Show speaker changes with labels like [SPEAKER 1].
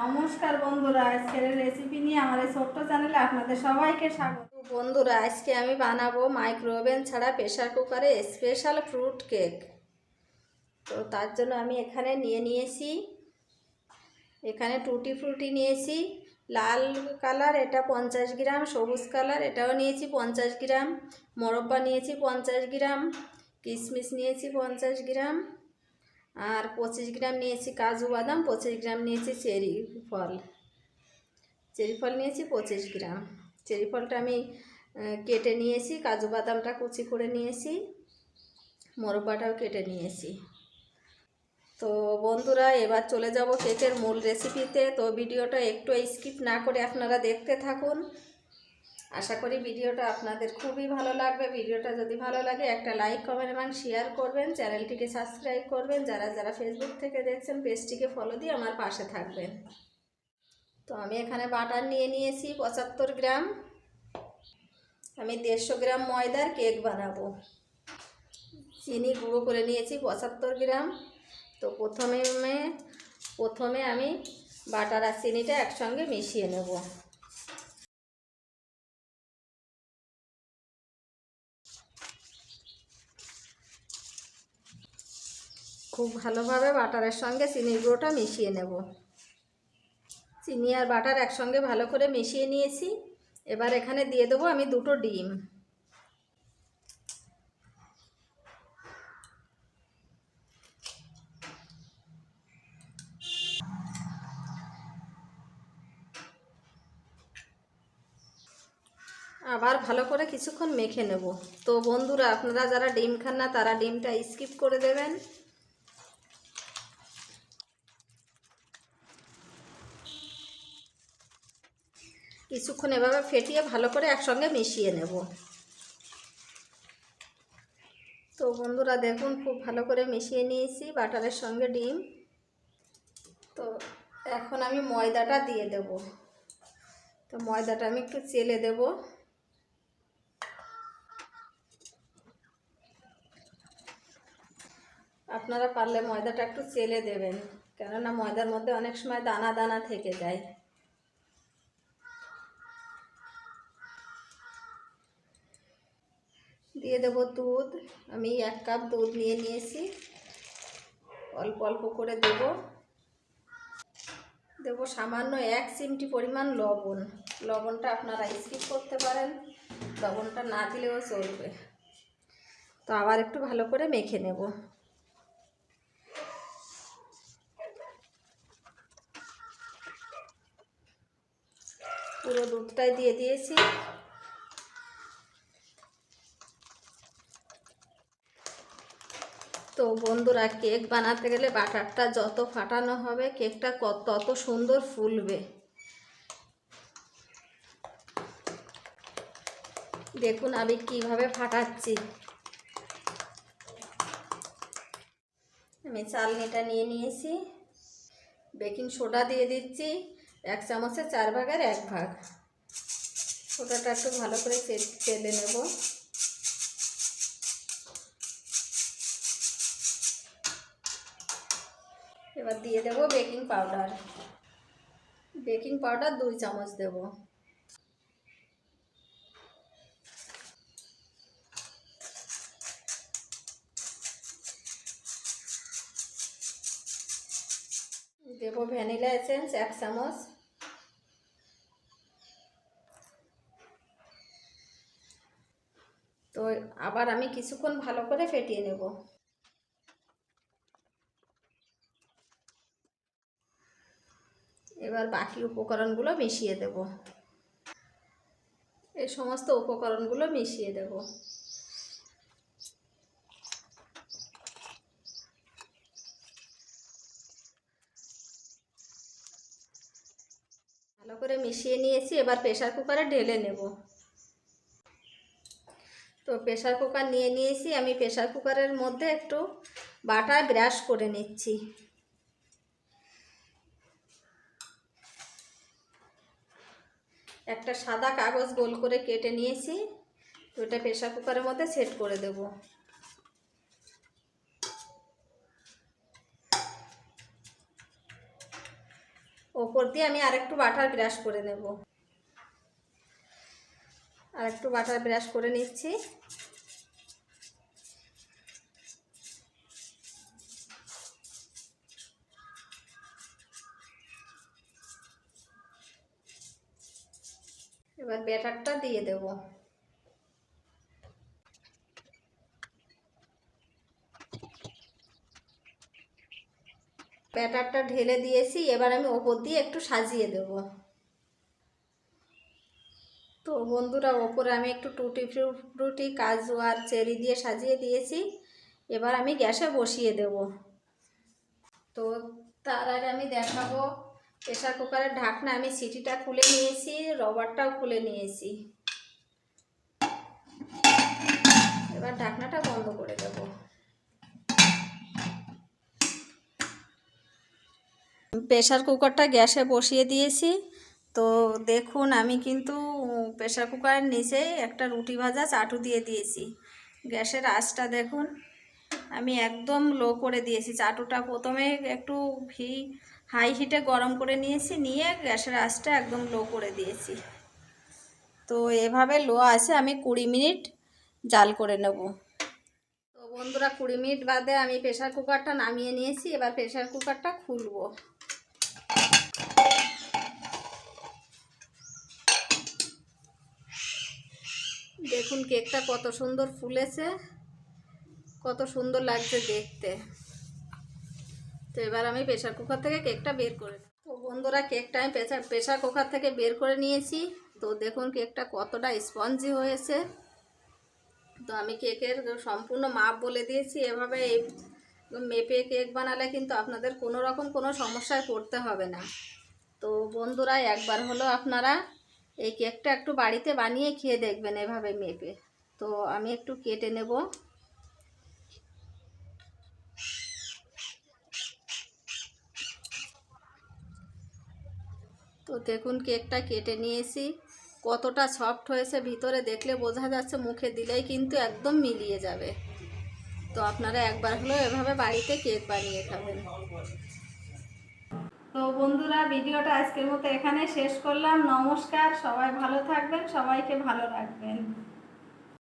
[SPEAKER 1] নমস্কার বন্ধুরা, আজকের রেসিপি নিয়ে আমার এই ছোট্ট চ্যানেলে আপনাদের সবাইকে স্বাগত। বন্ধুরা, আজকে আমি বানাবো মাইক্রো ওভেন ছাড়া প্রেশার কুকারে স্পেশাল ফ্রুট কেক তো তার জন্য আমি এখানে নিয়ে নিয়েছি, এখানে টুটি ফ্রুটি নিয়েছি, লাল কালার এটা পঞ্চাশ গ্রাম, সবুজ কালার এটাও নিয়েছি পঞ্চাশ গ্রাম, মোরব্বা নিয়েছি পঞ্চাশ গ্রাম কিশমিশ নিয়েছি পঞ্চাশ গ্রাম আর পঁচিশ গ্রাম নিয়েছি কাজু বাদাম, পঁচিশ গ্রাম নিয়েছি চেরি ফল। চেরি ফল নিয়েছি পঁচিশ গ্রাম। চেরি ফলটা আমি কেটে নিয়েছি, কাজু বাদামটা কুচি করে নিয়েছি মোরব্বাটাও কেটে নিয়েছি। তো বন্ধুরা, এবার চলে যাব কেকের মূল রেসিপিতে তো। ভিডিওটা একটু স্কিপ না করে আপনারা দেখতে থাকুন। আশা করি ভিডিওটা আপনাদের খুবই ভালো লাগবে। ভিডিওটা যদি ভালো লাগে, একটা লাইক কমেন্ট এবং শেয়ার করবেন। চ্যানেলটিকে সাবস্ক্রাইব করবেন। যারা যারা ফেসবুক থেকে দেখছেন, পেজটিকে ফলো দিয়ে আমার পাশে থাকবেন। তো আমি এখানে বাটার নিয়ে নিয়েছি, পঁচাত্তর গ্রাম। আমি দেড়শো গ্রাম ময়দার কেক বানাবো। চিনি গুঁড়ো করে নিয়েছি, পঁচাত্তর গ্রাম। তো প্রথমে প্রথমে আমি বাটার আর চিনিটা একসঙ্গে মিশিয়ে নেব। খুব ভালোভাবে বাটারের সঙ্গে চিনির গুঁড়োটা মিশিয়ে নেব। চিনি আর বাটার একসঙ্গে ভালো করে মিশিয়ে নিয়েছি। এবার এখানে দিয়ে দেবো আমি দুটো ডিম। আবার ভালো করে কিছুক্ষণ মেখে নেব। তো বন্ধুরা, আপনারা যারা ডিম খান না, তারা ডিমটা স্কিপ করে দেবেন। কিছুক্ষণ এভাবে ফেটিয়ে ভালো করে একসঙ্গে মিশিয়ে নেব। তো বন্ধুরা দেখুন, খুব ভালো করে মিশিয়ে নিয়েছি বাটারের সঙ্গে ডিম। তো এখন আমি ময়দাটা দিয়ে দেব। তো ময়দাটা আমি একটু চেলে দেব। আপনারা পারলে ময়দাটা একটু চেলে দেবেন, কেননা ময়দার মধ্যে অনেক সময় দানা দানা থেকে যায়। দিয়ে দেব দুধ। আমি এক কাপ দুধ নিয়ে নিয়েছি। অল্প অল্প করে দেব। দেব সামান্য এক চিমটি পরিমাণ লবণ। লবণটা আপনারা স্কিপ করতে পারেন। লবণটা না দিলেও চলবে। তো আবার একটু ভালো করে মেখে নেব। পুরো দুধটাই দিয়ে দিয়েছি। তো বন্ধুরা কেক বানাতে গেলে বাটারটা যত ফাটানো হবে, কেকটা তত সুন্দর ফুলবে। দেখুন আমি কীভাবে ফাটাচ্ছি। আমি চালনিটা নিয়ে নিয়েছি। বেকিং সোডা দিয়ে দিচ্ছি, এক চামচে চার ভাগের এক ভাগ। সোডাটা একটু ভালো করে চেলে নেব। এবার দিয়ে দেব বেকিং পাউডার। বেকিং পাউডার দুই চামচ দেব। দেব ভ্যানিলা এসেন্স এক চামচ। তো আবার আমি কিছুক্ষণ ভালো করে ফেটিয়ে নেব। এবার বাকি উপকরণগুলো মিশিয়ে দেব। এই সমস্ত উপকরণগুলো মিশিয়ে দেব। ভালো করে মিশিয়ে নিয়েছি, এবার প্রেশার কুকারে ঢেলে নেব। তো প্রেশার কুকার নিয়ে নিয়েছি, আমি প্রেশার কুকারের মধ্যে একটু বাটা ব্রাশ করে নিচ্ছি। একটা সাদা কাগজ গোল করে কেটে নিয়েছি এটা প্রেশার কুকারের মধ্যে সেট করে দেব। ওপর দিয়ে আমি আরেকটু বাটার ব্রাশ করে নেব। আরেকটু বাটার ব্রাশ করে নিচ্ছি। এবার ব্যাটারটা দিয়ে দেব। ব্যাটারটা ঢেলে দিয়েছি, এবার আমি ওপর দিয়ে একটু সাজিয়ে দেব। তো বন্ধুরা, ওপরে আমি একটু টুটি ফ্রুটি, কাজু আর চেরি দিয়ে সাজিয়ে দিয়েছি। এবার আমি গ্যাসে বসিয়ে দেব। তো তার আগে আমি দেখাবো প্রেশার কুকারের ঢাকনা আমি সিটিটা খুলে নিয়েছি, রবারটাও খুলে নিয়েছি। এবার ঢাকনাটা বন্ধ করে দেব। প্রেশার কুকারটা গ্যাসে বসিয়ে দিয়েছি। তো দেখুন, আমি কিন্তু প্রেশার কুকারের নিচে একটা রুটি ভাজা চাটু দিয়ে দিয়েছি। গ্যাসের আঁচটা দেখুন, আমি একদম লো করে দিয়েছি। চাটুটা প্রথমে একটু ঘি হাই হিটে গরম করে নিয়েছি, নিয়ে গ্যাসের আঁচটা একদম লো করে দিয়েছি। তো এভাবে লো আছে, আমি কুড়ি মিনিট জাল করে নেব। তো বন্ধুরা, কুড়ি মিনিট বাদে আমি প্রেশার কুকারটা নামিয়ে নিয়েছি, এবার প্রেশার কুকারটা খুলবো। দেখুন কেকটা কত সুন্দর ফুলেছে, কত সুন্দর লাগছে দেখতে। তো এবার আমি প্রেশার কুকার থেকে কেকটা বের করে। তো বন্ধুরা, কেকটা আমি প্রেশার প্রেশার কুকার থেকে বের করে নিয়েছি। তো দেখুন কেকটা কতটা স্পঞ্জি হয়েছে। তো আমি কেকের সম্পূর্ণ মাপ বলে দিয়েছি। এভাবে এই মেপে কেক বানালে কিন্তু আপনাদের কোনো রকম কোনো সমস্যায় পড়তে হবে না। তো বন্ধুরা, একবার হলো আপনারা এই কেকটা একটু বাড়িতে বানিয়ে খেয়ে দেখবেন এভাবে মেপে। তো আমি একটু কেটে নেব। তো দেখুন কেকটা কেটে নিয়েছি। কতটা সফট হয়েছে, ভিতরে দেখলে বোঝা যাচ্ছে মুখে দিলেই কিন্তু একদম মিলিয়ে যাবে। তো আপনারা একবার হলেও এভাবে বাড়িতে কেক বানিয়ে খাবেন। তো বন্ধুরা, ভিডিওটা আজকের মতো এখানে শেষ করলাম। নমস্কার, সবাই ভালো থাকবেন, সবাইকে ভালো রাখবেন।